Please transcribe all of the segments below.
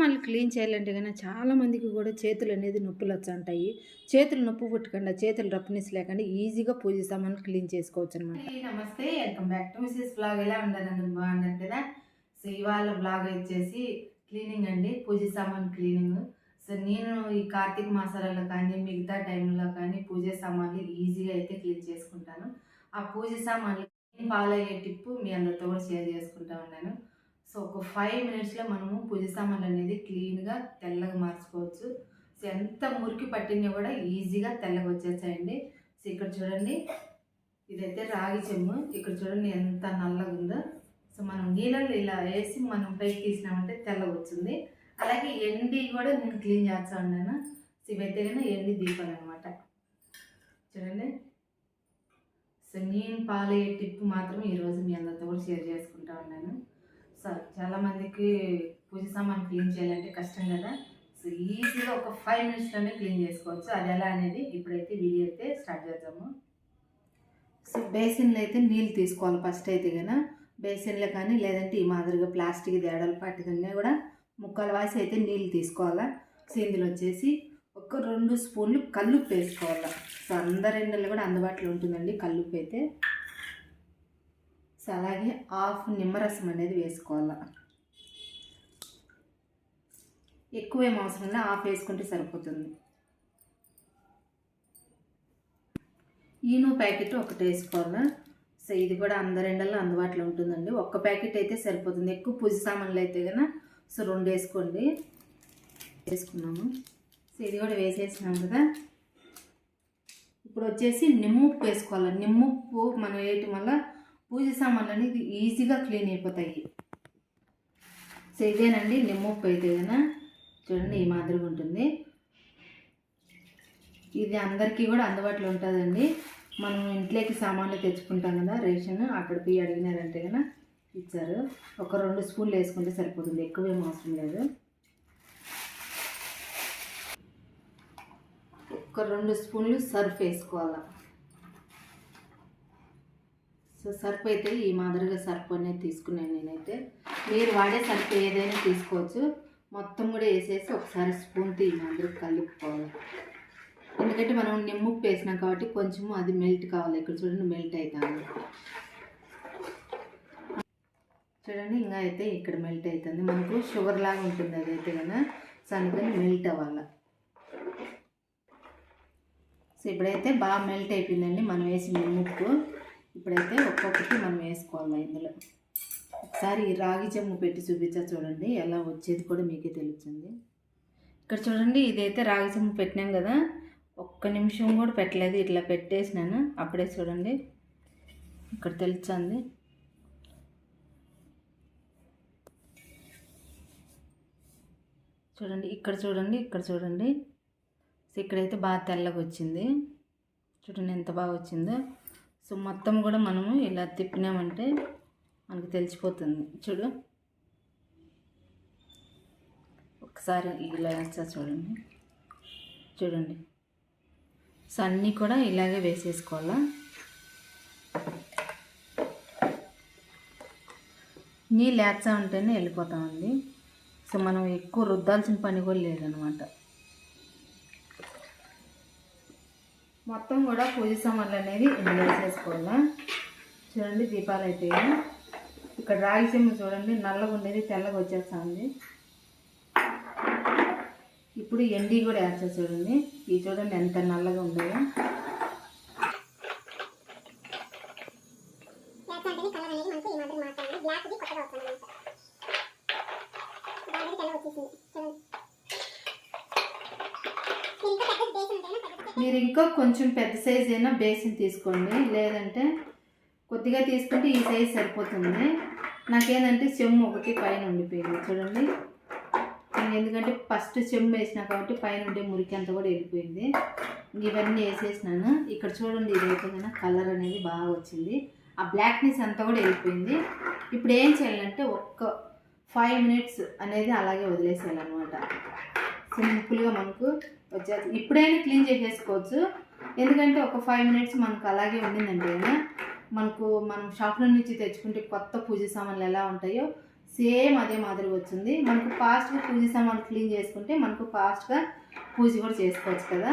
మళ్ళీ క్లీన్ చేయాలంటే కానీ చాలా మందికి కూడా చేతులు అనేది నొప్పులు వచ్చంటాయి. చేతులు నొప్పి పుట్టకుండా చేతులు రఫ్నెస్ లేకుండా ఈజీగా పూజ సామాన్లు క్లీన్ చేసుకోవచ్చు అనమాట నమస్తే welcome back to Mrs blog. ఎలా ఉన్నారు అందరూ? బాగున్నారు కదా? సో ఇవాళ బ్లాగ్ వచ్చేసి క్లీనింగ్ అండి పూజ సామాన్ క్లీనింగ్. సో నేను ఈ కార్తీక మాసాలలో కానీ మిగతా టైంలో కానీ పూజ సామాన్లు ఈజీగా అయితే క్లీన్ చేసుకుంటాను. ఆ పూజ సామాన్లు ఫాలో అయ్యే టిప్పు మీ అందరితో కూడా షేర్ చేసుకుంటా ఉన్నాను. సో ఒక ఫైవ్ మినిట్స్లో మనము పూజ సామాన్లు అనేది క్లీన్గా తెల్లగా మార్చుకోవచ్చు. సో ఎంత మురికి పట్టినా కూడా ఈజీగా తెల్లగా వచ్చేసాయండి సో ఇక్కడ చూడండి ఇదైతే రాగి చెమ్ము. ఇక్కడ చూడండి ఎంత నల్లగా ఉందో. సో మనం నీళ్ళలో ఇలా వేసి మనం పైకి తీసినామంటే తెల్లగా వచ్చింది. అలాగే ఎండి కూడా నేను క్లీన్ చేస్తా ఉన్నాను. సో ఇవైతే కానీ ఎండి దీపాలు అనమాట చూడండి. సో నేను పాలయ్యే టిప్ మాత్రం ఈరోజు మీ అందరితో కూడా షేర్ చేసుకుంటా ఉన్నాను. సో చాలా మందికి పూజ సామాన్ క్లీన్ చేయాలంటే కష్టం కదా. సో ఈజీగా ఒక ఫైవ్ మినిట్స్లోనే క్లీన్ చేసుకోవచ్చు. అది ఎలా అనేది ఇప్పుడైతే వీడియో అయితే స్టార్ట్ చేద్దాము. సో బేసిన్లో అయితే నీళ్ళు తీసుకోవాలి ఫస్ట్ అయితే కనుక బేసిన్లో కానీ లేదంటే ఈ మాదిరిగా ప్లాస్టిక్ దేడలు పట్టుకునే కూడా ముక్కల వాసి అయితే నీళ్ళు తీసుకోవాలా. సో వచ్చేసి ఒక రెండు స్పూన్లు కల్లుప్పు వేసుకోవాలి. సో అందరి ఎండల్లో కూడా అందుబాటులో ఉంటుందండి కల్లుప్పు అయితే. సో అలాగే హాఫ్ నిమ్మరసం అనేది వేసుకోవాలి. ఎక్కువ ఏం అవసరం లేదు హాఫ్ వేసుకుంటే సరిపోతుంది. ఈను ప్యాకెట్ ఒకటి వేసుకోవాలి. సో ఇది కూడా అందరిండల్లో అందుబాటులో ఉంటుందండి. ఒక్క ప్యాకెట్ అయితే సరిపోతుంది. ఎక్కువ పూజ సామాన్లు అయితే కనుక సో రెండు వేసుకోండి. వేసుకున్నాము. సో ఇది కూడా వేసేసినాం కదా. ఇప్పుడు వచ్చేసి నిమ్ముప్పు వేసుకోవాలి. నిమ్ముప్పు మనం వేయటం వల్ల పూజ సామాన్లు అనేది ఈజీగా క్లీన్ అయిపోతాయి. సో ఇదేనండి నిమ్మప్పు అయితే కదా చూడండి ఈ మాదిరిగా ఉంటుంది. ఇది అందరికీ కూడా అందుబాటులో ఉంటుందండి. మనం ఇంట్లోకి సామాన్లు తెచ్చుకుంటాం కదా రేషన్ అక్కడ పోయి అడిగినారంటే కదా ఇచ్చారు. ఒక రెండు స్పూన్లు వేసుకుంటే సరిపోతుంది. ఎక్కువ ఏం అవసరం లేదు. ఒక రెండు స్పూన్లు సర్ఫ్ వేసుకోవాలి. సో సర్ఫ్ అయితే ఈ మాదిరిగా సర్ఫ్ అనేది తీసుకున్నాను నేనైతే. మీరు వాడే సర్ఫ్ ఏదైనా తీసుకోవచ్చు. మొత్తం కూడా వేసేసి ఒకసారి స్పూన్తో ఈ మాదిరి కలుపుకోవాలి. ఎందుకంటే మనం నిమ్ముప్పు వేసినాం కాబట్టి కొంచెము అది మెల్ట్ కావాలి. ఇక్కడ చూడండి మెల్ట్ అవుతుంది. చూడండి ఇంకా అయితే ఇక్కడ మెల్ట్ అవుతుంది. మనకు షుగర్ లాగా ఉంటుంది అదైతే కదా. సో అందుకని మెల్ట్ అవ్వాలి. సో ఇప్పుడైతే బాగా మెల్ట్ అయిపోయిందండి. మనం వేసిన నిమ్ముప్పు. ఇప్పుడైతే ఒక్కొక్కటి మనం వేసుకోవాలి ఇందులో. ఒకసారి రాగి జమ్ము పెట్టి చూపించా చూడండి ఎలా వచ్చేది కూడా మీకే తెలుస్తుంది. ఇక్కడ చూడండి ఇదైతే రాగి జమ్ము పెట్టినాం కదా ఒక్క నిమిషం కూడా పెట్టలేదు ఇట్లా పెట్టేసినాను. అప్పుడే చూడండి ఇక్కడ తెలుస్తుంది. చూడండి ఇక్కడ చూడండి ఇక్కడ చూడండి. సో ఇక్కడైతే బాగా తెల్లగా వచ్చింది. చూడండి ఎంత బాగా వచ్చిందో. సో మొత్తం కూడా మనము ఇలా తిప్పినామంటే మనకు తెలిసిపోతుంది. చూడు. ఒకసారి ఇలా వేస్తా చూడండి. చూడండి. సో అన్నీ కూడా ఇలాగే వేసేసుకోవాలా? నీళ్ళు వేస్తా ఉంటేనే వెళ్ళిపోతామండి. సో మనం ఎక్కువ రుద్దాల్సిన పని కూడా లేదనమాట. మొత్తం కూడా పూజ సామాన్లు అనేది ఇందులో వేసేసుకోవాలా చూడండి దీపాలు అయితే ఇక్కడ రాగి చెమ్మ చూడండి నల్లగా ఉండేది తెల్లగా వచ్చేస్తుంది. ఇప్పుడు ఎండి కూడా వేస్తా చూడండి. ఇది చూడండి ఎంత నల్లగా ఉండేదో ఇంకా కొంచెం పెద్ద సైజ్ అయినా బేసిన్ తీసుకోండి. లేదంటే కొద్దిగా తీసుకుంటే ఈ సైజ్ సరిపోతుంది. నాకేంటంటే చెమ్ము ఒకటి పైన ఉండిపోయింది. చూడండి. నేను ఎందుకంటే ఫస్ట్ చెమ్ము వేసిన కాబట్టి పైన ఉండే మురికి అంతా కూడా వెళ్ళిపోయింది. ఇవన్నీ వేసేసినాను. ఇక్కడ చూడండి ఇది అయితే కలర్ అనేది బాగా వచ్చింది. ఆ బ్లాక్నెస్ అంతా కూడా వెళ్ళిపోయింది. ఇప్పుడు ఏం చేయాలంటే ఒక్క ఫైవ్ మినిట్స్ అనేది అలాగే వదిలేసేయాలన్నమాట. సింపుల్గా మనకు వచ్చేది ఇప్పుడైనా క్లీన్ చేసేసుకోవచ్చు. ఎందుకంటే ఒక ఫైవ్ మినిట్స్ మనకు అలాగే ఉండిందంటే మనకు మనం షాప్లో నుంచి తెచ్చుకుంటే కొత్త పూజ సామాన్లు ఎలా ఉంటాయో సేమ్ అదే మాదిరి వచ్చింది. మనకు ఫాస్ట్గా పూజ సామాన్లు క్లీన్ చేసుకుంటే మనకు ఫాస్ట్గా పూజ కూడా చేసుకోవచ్చు కదా.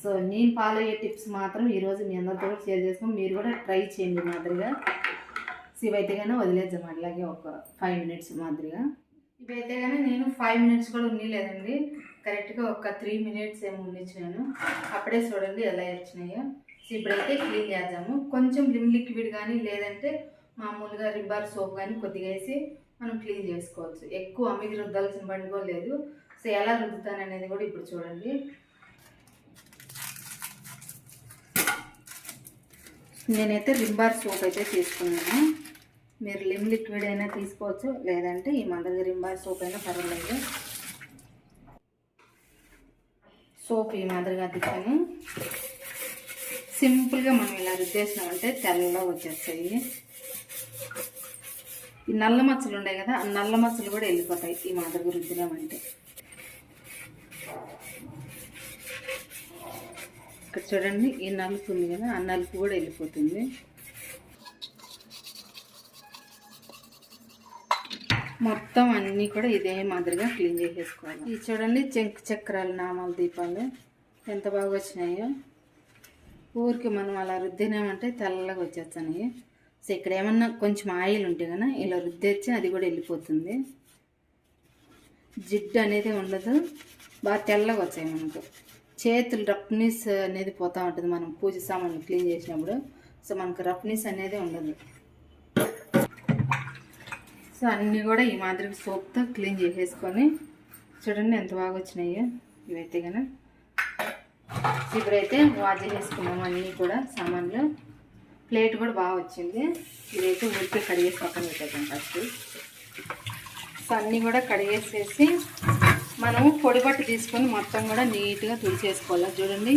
సో నేను ఫాలో అయ్యే టిప్స్ మాత్రం ఈరోజు మీ అందరితో కూడా షేర్ చేసుకుని మీరు కూడా ట్రై చేయండి మాదిరిగా. ఇవైతే కానీ వదిలేద్దాం అట్లాగే ఒక ఫైవ్ మినిట్స్ మాదిరిగా. ఇవైతే కానీ నేను ఫైవ్ మినిట్స్ కూడా ఉండలేదండి కరెక్ట్గా ఒక త్రీ మినిట్స్ ఏమో ఉండించినాను అప్పుడే చూడండి ఎలా వచ్చినాయో. సో ఇప్పుడైతే క్లీన్ చేద్దాము. కొంచెం లిమ్ లిక్విడ్ కానీ లేదంటే మామూలుగా రిబ్బర్ సోప్ కానీ కొద్దిగా వేసి మనం క్లీన్ చేసుకోవచ్చు. ఎక్కువ అమ్మికి రుద్దాల్సిన పని కూడా లేదు. సో ఎలా రుద్దుతాను అనేది కూడా ఇప్పుడు చూడండి. నేనైతే రిబ్బర్ సోప్ అయితే తీసుకున్నాను. మీరు లిమ్ లిక్విడ్ అయినా తీసుకోవచ్చు. లేదంటే ఈ మందరి రింబార్ సోప్ అయినా పర్వాలేదు. సోప్ ఈ మాదిరిగా తిప్పాను సింపుల్గా మనం ఇలా రుద్దేసినామంటే తెల్లగా వచ్చేస్తాయి. ఈ నల్ల మచ్చలు ఉన్నాయి కదా ఆ నల్ల మచ్చలు కూడా వెళ్ళిపోతాయి ఈ మాదిరిగా రుద్దినామంటే. ఇక్కడ చూడండి ఈ నలుపు ఉంది కదా ఆ నలుపు కూడా వెళ్ళిపోతుంది. మొత్తం అన్నీ కూడా ఇదే మాదిరిగా క్లీన్ చేసేసుకోవాలి. ఇది చూడండి చెంక్ చక్రాల నామాల దీపాలు ఎంత బాగా వచ్చినాయో. ఊరికి మనం అలా రుద్దినామంటే తెల్లగా వచ్చేస్తున్నాయి సో ఇక్కడ ఏమన్నా కొంచెం ఆయిల్ ఉంటే కదా ఇలా రుద్దేచ్చి అది కూడా వెళ్ళిపోతుంది. జిడ్డు అనేది ఉండదు. బాగా తెల్లగా వచ్చాయి మనకు. చేతులు రఫ్నెస్ అనేది పోతూ ఉంటుంది. మనం పూజ సామాన్లు క్లీన్ చేసినప్పుడు. సో మనకు రఫ్నెస్ అనేది ఉండదు. సో అన్నీ కూడా ఈ మాదిరి సోప్తో క్లీన్ చేసేసుకొని చూడండి ఎంత బాగా వచ్చినాయో ఇవైతే కనుక ఇప్పుడైతే వాష్ చేసుకున్నాము అన్నీ కూడా సామాన్లు. ప్లేట్ కూడా బాగా వచ్చింది. ఇదైతే ఊరికే కడిగేసి పక్కన పెట్టేద్దాం ఫస్ట్. సో అన్నీ కూడా కడిగేసేసి మనము పొడి బట్ట తీసుకొని మొత్తం కూడా నీట్గా తుడిచేసుకోవాలి. చూడండి.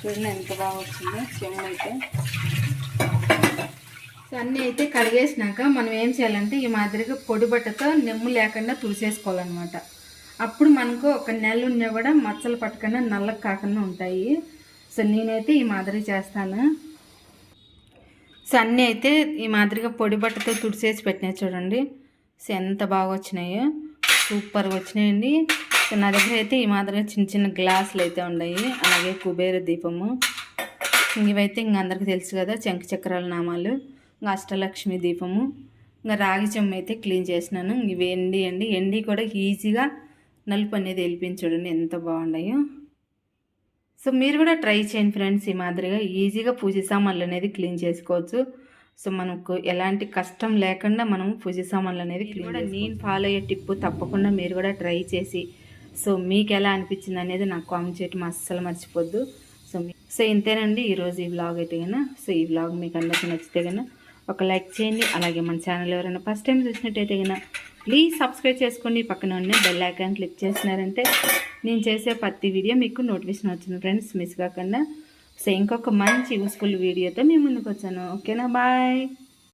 చూడండి ఎంత బాగా వచ్చిందో చెమ్మ అయితే. సో అన్నీ అయితే కడిగేసినాక మనం ఏం చేయాలంటే ఈ మాదిరిగా పొడి బట్టతో నెమ్ము లేకుండా తుడిసేసుకోవాలన్నమాట. అప్పుడు మనకు ఒక నెల ఉన్నా కూడా మచ్చలు పట్టకుండా నల్లకి కాకుండా ఉంటాయి. సో నేనైతే ఈ మాదిరి చేస్తాను. సో అన్నీ అయితే ఈ మాదిరిగా పొడి బట్టతో తుడిచేసి పెట్టినాయి చూడండి. సో ఎంత బాగా వచ్చినాయో. సూపర్గా వచ్చినాయండి. సో నా దగ్గర అయితే ఈ మాదిరిగా చిన్న చిన్న గ్లాసులు అయితే ఉన్నాయి. అలాగే కుబేర దీపము. ఇవైతే ఇంక అందరికీ తెలుసు కదా శంఖ చక్రాల నామాలు ఇంకా అష్టలక్ష్మి దీపము. ఇంకా రాగి చెమ్మ అయితే క్లీన్ చేసినాను. ఇవి ఎండి అండి ఎండి కూడా ఈజీగా నలుపు అనేది వెళ్ళిపోయింది చూడండి ఎంత బాగున్నాయో సో మీరు కూడా ట్రై చేయండి ఫ్రెండ్స్ ఈ మాదిరిగా. ఈజీగా పూజ సామాన్లు అనేది క్లీన్ చేసుకోవచ్చు. సో మనకు ఎలాంటి కష్టం లేకుండా మనం పూజ సామాన్లు అనేది క్లీన్ కూడా నేను ఫాలో అయ్యే టిప్పు తప్పకుండా మీరు కూడా ట్రై చేసి సో మీకు ఎలా అనిపించింది అనేది నాకు కామెంట్ చేయటం అస్సలు మర్చిపోద్దు. సో మీ సో ఇంతేనండి ఈరోజు ఈ వ్లాగ్ అయితే కన్నా సో ఈ వ్లాగ్ మీకు అందరికీ నచ్చితే కన్నా ఒక లైక్ చేయండి అలాగే మన ఛానల్ ఎవరైనా ఫస్ట్ టైం చూసినట్టయితే కన్నా ప్లీజ్ సబ్స్క్రైబ్ చేసుకోండి. పక్కన ఉన్న బెల్ ఐకాన్ క్లిక్ చేసినారంటే నేను చేసే ప్రతి వీడియో మీకు నోటిఫికేషన్ వచ్చింది ఫ్రెండ్స్ మిస్ కాకుండా. సో ఇంకొక మంచి యూస్ఫుల్ వీడియోతో మేము ముందుకు వచ్చాను. ఓకేనా? బాయ్